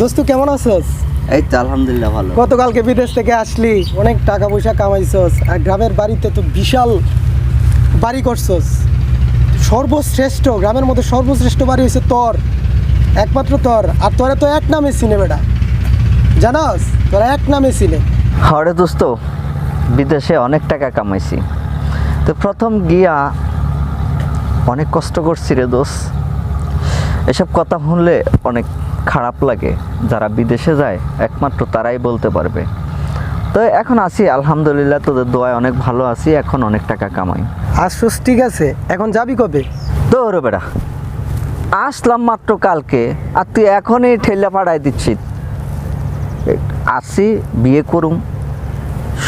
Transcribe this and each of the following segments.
দোস্ত কেমন আছোস? এই তো আলহামদুলিল্লাহ ভালো। গতকালকে বিদেশ থেকে আসলি অনেক টাকা পয়সা কামাইছস আর গ্রামের বাড়িতে তো বিশাল বাড়ি করছস। সর্বশ্রেষ্ঠ গ্রামের মধ্যে সর্বশ্রেষ্ঠ বাড়ি হয়েছে তোর একমাত্র তোর আর তোরা তো এক নামে চিনে বেটা। জানাস? তোরা এক নামে চিনে। হরে দোস্ত বিদেশে অনেক টাকা কামাইছি। তো প্রথম গিয়া অনেক কষ্ট করছি রে দোষ এসব কথা শুনলে অনেক খারাপ লাগে যারা বিদেশে যায় একমাত্র তারাই বলতে পারবে। তো এখন আছি আলহামদুলিল্লাহ তোদের দোয়ায় অনেক ভালো আছি এখন অনেক টাকা কামাই। আসছস ঠিক আছে। এখন যাবি কবে? দৌড়ো বেড়া আসলাম মাত্র কালকে আর তুই এখনই ঠেলা পাড়ায় দিচ্ছি আসি বিয়ে করুম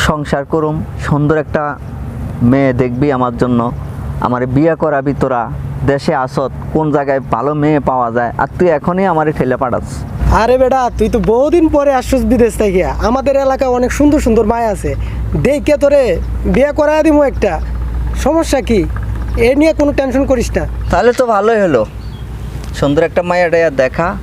সংসার করুম সুন্দর একটা মেয়ে দেখবি আমার জন্য। আমার বিয়ে করাবি তোরা। দেশে আসত কোন জায়গায় ভালো মেয়ে পাওয়া যায় আর তুই এখনই আমার ঠেলে পাঠাস। আরে বেটা তুই তো বহুদিন পরে আসছস বিদেশ থেকে। আমাদের এলাকায় অনেক সুন্দর সুন্দর মায় আছে। দেখে তোরে বিয়ে করায় দিমু একটা। সমস্যা কি? এ নিয়ে কোনো টেনশন করিস না। তাহলে তো ভালোই হলো। সুন্দর একটা মায়া মায়ের দেখা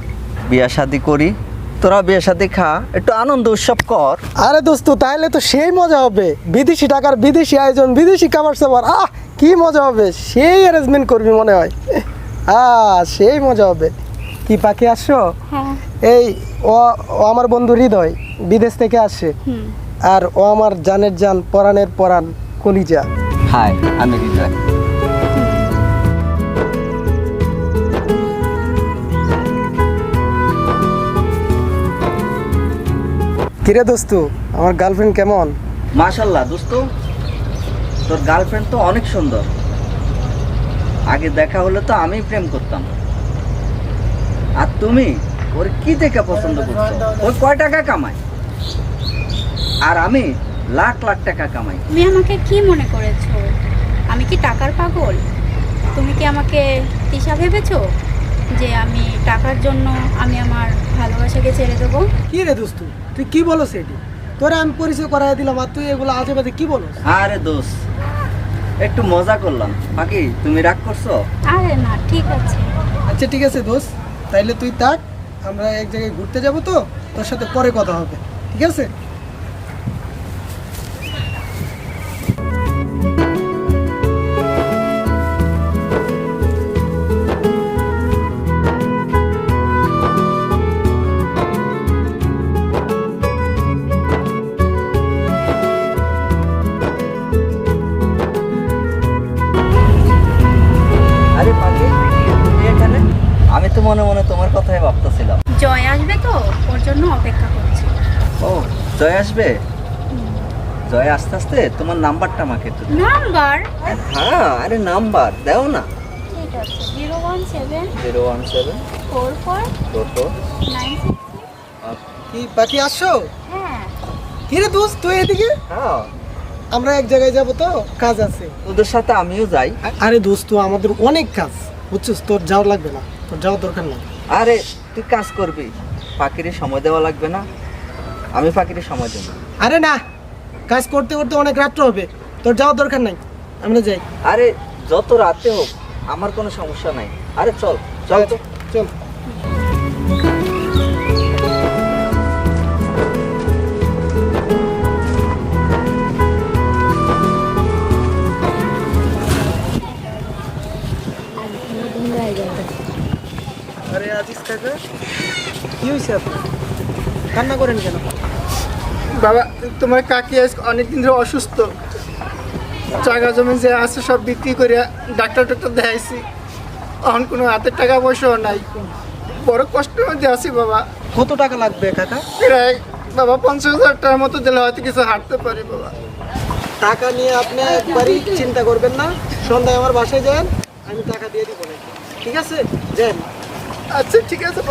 বিয়া শাদি করি। তোরা বিয়ে শাদি খা একটু আনন্দ উৎসব কর। আরে দোস্ত তাহলে তো সেই মজা হবে। বিদেশি টাকার বিদেশি আয়োজন বিদেশি খাবার সাবার আহ! কি মজা হবে? সেই অ্যারেঞ্জমেন্ট করবি মনে হয়। আহ সেই মজা হবে। কি পাখি আসছো? হ্যাঁ। এই ও ও আমার বন্ধু হৃদয় বিদেশ থেকে আসে। আর ও আমার জানের জান পরাণের পরাণ কলিজা। হাই আমি হৃদয়। কিরে দোস্ত আমার গার্লফ্রেন্ড কেমন? মাশাল্লাহ দোস্ত। তোর গার্লফ্রেন্ড তো অনেক সুন্দর। আগে দেখা হলে তো আমি প্রেম করতাম। আর তুমি ওর কি দেখে পছন্দ করছ? ওই কয় টাকা কামায়? আর আমি লাখ লাখ টাকা কামাই। তুমি আমাকে কি মনে করেছ? আমি কি টাকার পাগল? তুমি কি আমাকে তিশা ভেবেছো? যে আমি টাকার জন্য আমি আমার ভালোবাসাকে ছেড়ে দেবো? কি রে দোস্ত? তুই কি বলো সেটি তোরা আমি পরিচয় করাই দিলাম আর তুই এগুলো আজে বাজে কি বলো আরে দোষ একটু মজা করলাম। বাকি তুমি রাগ করছ? আরে না ঠিক আছে। আচ্ছা ঠিক আছে দোস্ত। তাইলে তুই থাক আমরা এক জায়গায় ঘুরতে যাব তো তোর সাথে পরে কথা হবে। ঠিক আছে? আরে পাখি তুমি এখানে আমি তো মনে মনে তোমার কথাই ভাবতেছিলাম। জয় আসবে তো ওর জন্য অপেক্ষা করছি। ও জয় আসবে? জয় আস্তে আস্তে তোমার নাম্বারটা আমাকে একটু নাম্বার? হ্যাঁ আরে নাম্বার দাও না। ঠিক আছে zero one seven zero one seven four four four four nine কি বাকি আসছো হ্যাঁ। কি দোস্ত তুই এদিকে? হ্যাঁ। আমরা এক জায়গায় যাব তো কাজ আছে। ওদের সাথে আমিও যাই। আরে দোস্ত আমাদের অনেক কাজ বুঝছিস? তোর যাওয়া লাগবে না তোর যাওয়ার দরকার নেই। আরে তুই কাজ করবি। পাখিরে সময় দেওয়া লাগবে না। আমি পাখিরে সময় দেবো। আরে না কাজ করতে করতে অনেক রাত্র হবে। তোর যাওয়ার দরকার নাই আমরা যাই। আরে যত রাতে হোক আমার কোনো সমস্যা নাই। আরে চল চল চল। কাকা? কি হয়েছে আপনার কান্না করেন কেন? বাবা তোমার কাকি আজ অনেকদিন ধরে অসুস্থ। জায়গা জমি যে আছে সব বিক্রি করে ডাক্তার টাক্তার দেখাইছি। এখন কোনো হাতের টাকা পয়সাও নাই। বড় কষ্টের মধ্যে আছি বাবা। কত টাকা লাগবে কাকা? প্রায় বাবা পঞ্চাশ হাজার টাকার মতো দিলে হয়তো কিছু হাঁটতে পারি বাবা। টাকা নিয়ে আপনি একবারই চিন্তা করবেন না। সন্ধ্যায় আমার বাসায় যান আমি টাকা দিয়ে দিব ঠিক আছে? যান। আচ্ছা ঠিক আছে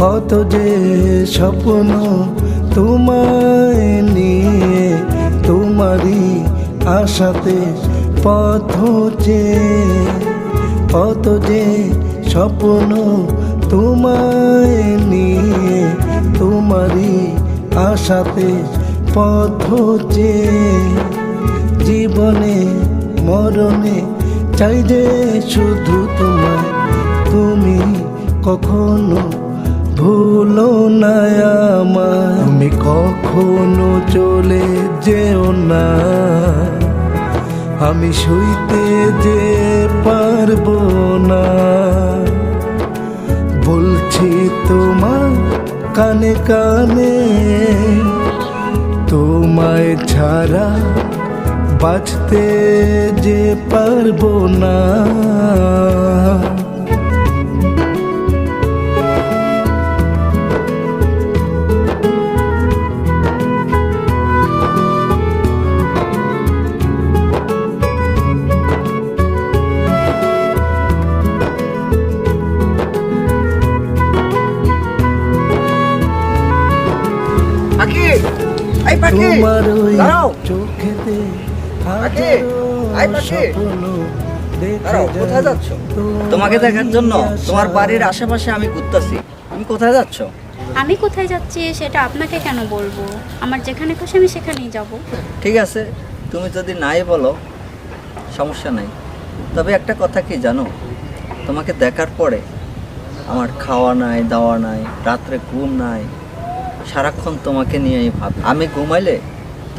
কত যে স্বপ্ন তোমায় নিয়ে তোমারই আশাতে পথ চেয়ে কত যে স্বপ্ন তোমায় নিয়ে, তোমারই আশাতে পথ যে জীবনে, মরণে চাই যে শুধু তোমার তুমি কখনো ভুলো না আমায়। তুমি কখনো চলে যেও না। আমি শুইতে যে পারব না। বলছি তোমার কানে কানে, তোমায় ছাড়া বাঁচতে যে পারব না। পাখি। দাঁড়াও কোথায় যাচ্ছ? তোমাকে দেখার জন্য তোমার বাড়ির আশেপাশে আমি ঘুরতেছি। তুমি কোথায় যাচ্ছ? আমি কোথায় যাচ্ছি সেটা আপনাকে কেন বলব? আমার যেখানে খুশি আমি সেখানেই যাব। ঠিক আছে তুমি যদি নাই বলো সমস্যা নাই। তবে একটা কথা কি জানো? তোমাকে দেখার পরে আমার খাওয়া নাই দাওয়া নাই রাত্রে ঘুম নাই সারাক্ষণ তোমাকে নিয়েই ভাবি। আমি ঘুমাইলে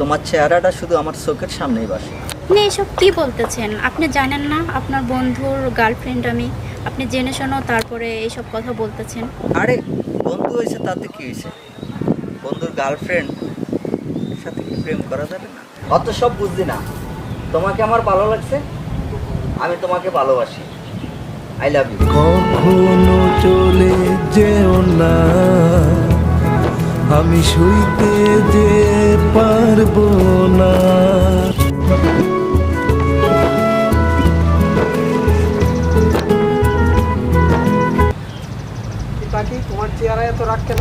তোমার চেহারাটা শুধু আমার চোখের সামনেই বাসে। আপনি এসব কি বলতেছেন? আপনি জানেন না আপনার বন্ধুর গার্লফ্রেন্ড আমি। আপনি জেনে শোনো তারপরে এইসব কথা বলতেছেন। আরে বন্ধু হয়েছে তাতে কি হয়েছে? বন্ধুর গার্লফ্রেন্ড সাথে কি প্রেম করা যাবে না? অত সব বুঝছি না। তোমাকে আমার ভালো লাগছে আমি তোমাকে ভালোবাসি। আই লাভ ইউ কখনো চলে যেও না। আমি শুইতে যে পারব না।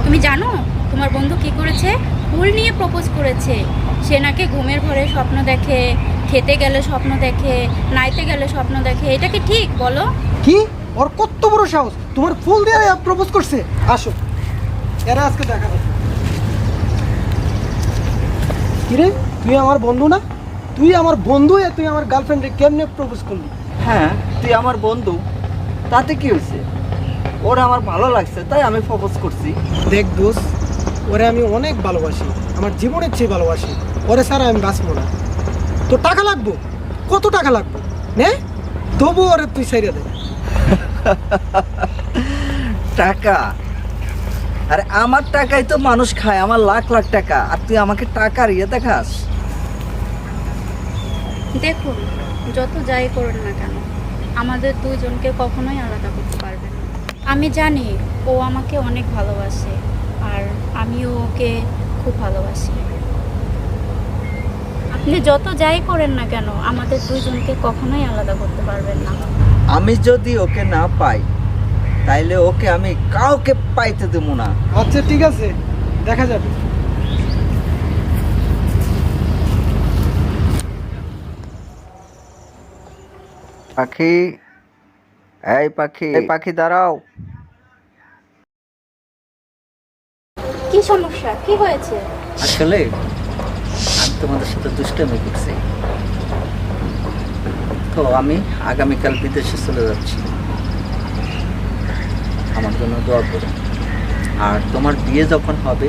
তুমি জানো তোমার বন্ধু কি করেছে? ফুল নিয়ে প্রপোজ করেছে। সে নাকি ঘুমের ঘরে স্বপ্ন দেখে খেতে গেলে স্বপ্ন দেখে নাইতে গেলে স্বপ্ন দেখে। এটা কি ঠিক? বলো। কি? ওর কত বড় সাহস। তোমার ফুল দিয়ে প্রপোজ করছে। আসো। এরা আজকে দেখা যাবে কিরে তুই আমার বন্ধু না? তুই আমার বন্ধু হয়ে তুই আমার গার্লফ্রেন্ডে কেমনে প্রপোজ করলি? হ্যাঁ তুই আমার বন্ধু। তাতে কি হয়েছে? ওর আমার ভালো লাগছে তাই আমি প্রপোজ করছি। দেখ দোষ ওরে আমি অনেক ভালোবাসি আমার জীবনের চেয়ে ভালোবাসি ওরে ছাড়া আমি বাঁচবো না। তো টাকা লাগবো? কত টাকা লাগবে? নে তবু ওরে তুই সাইরে দে। টাকা? আরে আমার টাকাই তো মানুষ খায় আমার লাখ লাখ টাকা। আর তুই আমাকে টাকার ইয়ে দেখাস? দেখুন যত যাই করুন না কেন আমাদের দুইজনকে কখনোই আলাদা করতে পারবে না। আমি জানি ও আমাকে অনেক ভালোবাসে আর আমিও ওকে খুব ভালোবাসি। আপনি যত যাই করেন না কেন আমাদের দুইজনকে কখনোই আলাদা করতে পারবেন না। আমি যদি ওকে না পাই তাইলে ওকে আমি কাউকে পাইতে দেবো না। আচ্ছা ঠিক আছে। দেখা যাবে। পাখি এই পাখি। এই পাখি দাঁড়াও। কি সমস্যা? কি হয়েছে? আসলে আমি তোমাদের সাথে দুষ্টামি করছি। তো আমি আগামীকাল বিদেশে চলে যাচ্ছি। আমার জন্য দোয়া করো। আর তোমার বিয়ে যখন হবে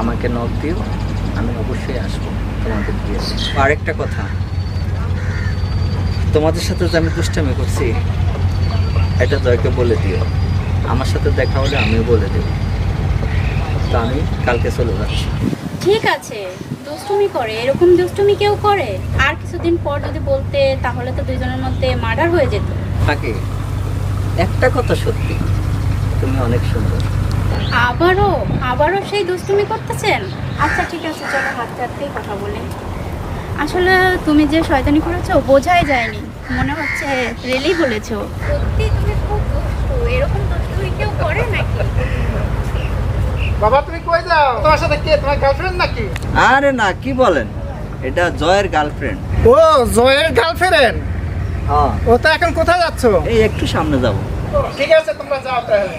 আমাকে নখ দিও আমি অবশ্যই আসব তোমাদের বিয়ে আরেকটা কথা। তোমাদের সাথে যে আমি দুষ্টামি করছি এটা জয়কে বলে দিও। আমার সাথে দেখা হলে আমিও বলে দেবো। তো আমি কালকে চলে যাচ্ছি। ঠিক আছে দুষ্টুমি করে। এরকম দুষ্টুমি কেউ করে? আর কিছুদিন পর যদি বলতে তাহলে তো দুইজনের মধ্যে মার্ডার হয়ে যেত। থাকে একটা কথা সত্যি। তুমি অনেক সুন্দর। আবারও? আবারও সেই দুষ্টুমি করতেছেন? আচ্ছা ঠিক আছে চলো হাঁটতে হাঁটতেই কথা বলি। আসলে তুমি যে শয়তানি করেছ বোঝাই যায়নি। মনে হচ্ছে রেলি বলেছ। সত্যি তুমি খুব দুষ্টু। এরকম দুষ্টুমি কেউ করে নাকি? বাবা তুমি কই যাও? তোমার সাথে কে? তোমার গার্লফ্রেন্ড নাকি? আরে না কি বলেন? এটা জয়ের গার্লফ্রেন্ড ও জয়ের গার্লফ্রেন্ড হ্যাঁ। ও তো এখন কোথায় যাচ্ছ? এই একটু সামনে যাব। ঠিক আছে তোমরা যাও তাহলে।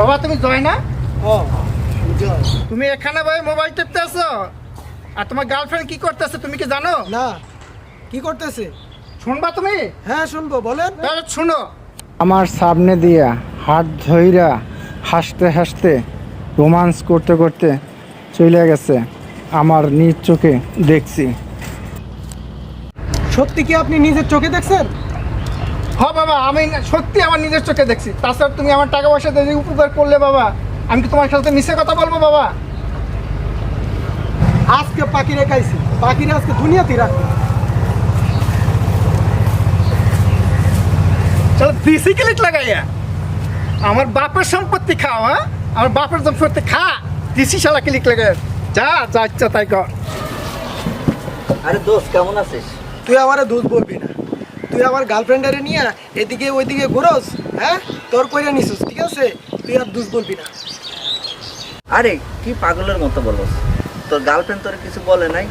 বাবা তুমি জয় না? জয়। তুমি এখানে ভাই মোবাইল টিপতে আছো আর তোমার গার্লফ্রেন্ড কি করতেছে তুমি কি জানো? না। কি করতেছে? শুনবা তুমি? হ্যাঁ শুনব বলেন। তাহলে শুনো। আমার সামনে দিয়া হাত ধইরা হাসতে হাসতে রোমান্স করতে করতে চলে গেছে। আমার নিজ চোখে দেখছি। সত্যি কি আপনি নিজের চোখে দেখছেন? হ বাবা আমি সত্যি আমার নিজের চোখে দেখছি। তাছাড়া তুমি আমার টাকা পয়সা দিয়ে উপকার করলে বাবা আমি কি তোমার সাথে মিশে কথা বলব বাবা? আজকে পাখি রেখাইছি পাখিরা আজকে দুনিয়াতেই রাখব। চলো দেশি ক্লিক লাগাইয়া আমার বাপের সম্পত্তি খাও হ্যাঁ? আমার বাপের সম্পত্তি খা দেশি শালা ক্লিক লাগাই যা যা ইচ্ছা তাই কর। আরে দোষ কেমন আছিস? তুই আমারে দুধ বলবি না। তুই আমার গার্লফ্রেন্ডারে নিয়ে এদিকে ওইদিকে ঘুরোস হ্যাঁ? তোর কইরা নিছিস ঠিক আছে? তুই আর দুধ বলবি না। আরে কি পাগলের মতো বলস? তোর গার্লফ্রেন্ড তোর কিছু বলে নাই?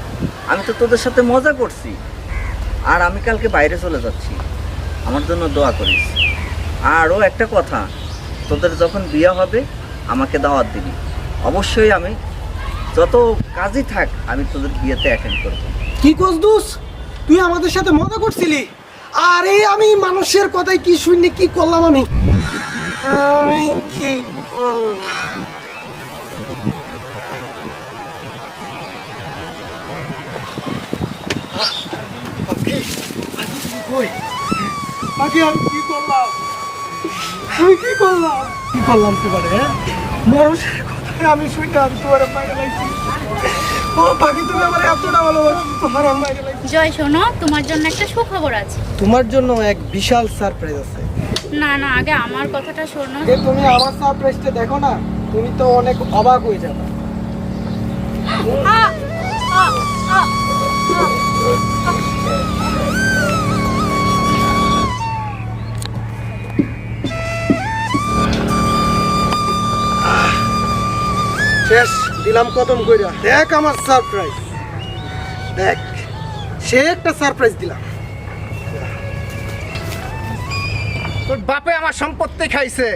আমি তো তোদের সাথে মজা করছি। আর আমি কালকে বাইরে চলে যাচ্ছি। আমার জন্য দোয়া করিস। আরও একটা কথা তোদের যখন বিয়ে হবে আমাকে দাওয়াত দিবি। অবশ্যই আমি যত কাজই থাক আমি তোদের বিয়েতে অ্যাটেন্ড করব। কি কোস দুস তুই আমাদের সাথে মজা করছিলি? আরে আমি মানুষের কথাই কি শুনি কি করলাম আমি আমি কি করলাম? পাখি, আমি কি করলাম আমি কি করলাম কি করলাম তোমারে হ্যাঁ মানুষের কথায় আমি শুনি আমি তোমার বাইরে লাগছি ও পাখি তুমি আমার এতটা ভালোবাসো তোমার আমি বাইরে লাগছি জয় শোনো তোমার জন্য একটা সুখবর আছে। তোমার জন্য এক বিশাল সারপ্রাইজ আছে। না না আগে আমার কথাটা শোনো। যে তুমি আমার সারপ্রাইজটা দেখো না তুমি তো অনেক অবাক হয়ে যাবে। শেষ। দিলাম কদম কইরা। দেখ আমার সারপ্রাইজ দেখ সে একটা সারপ্রাইজ দিলাম। তোর বাপে আমার সম্পত্তি খাইছে।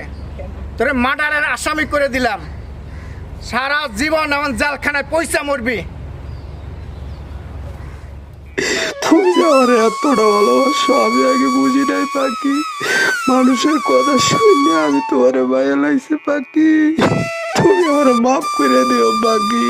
তোরে মার্ডারের আসামি করে দিলাম। সারা জীবন এমন জালখানায় পয়সা মরবি। তুমি যে আমার এতটা ভালোবাসো আমি আগে বুঝি নাই পাখি। মানুষের কথা শুনে আমি তোমার মায়া লাগছে পাখি। তুমি আমার মাফ করে দিও পাখি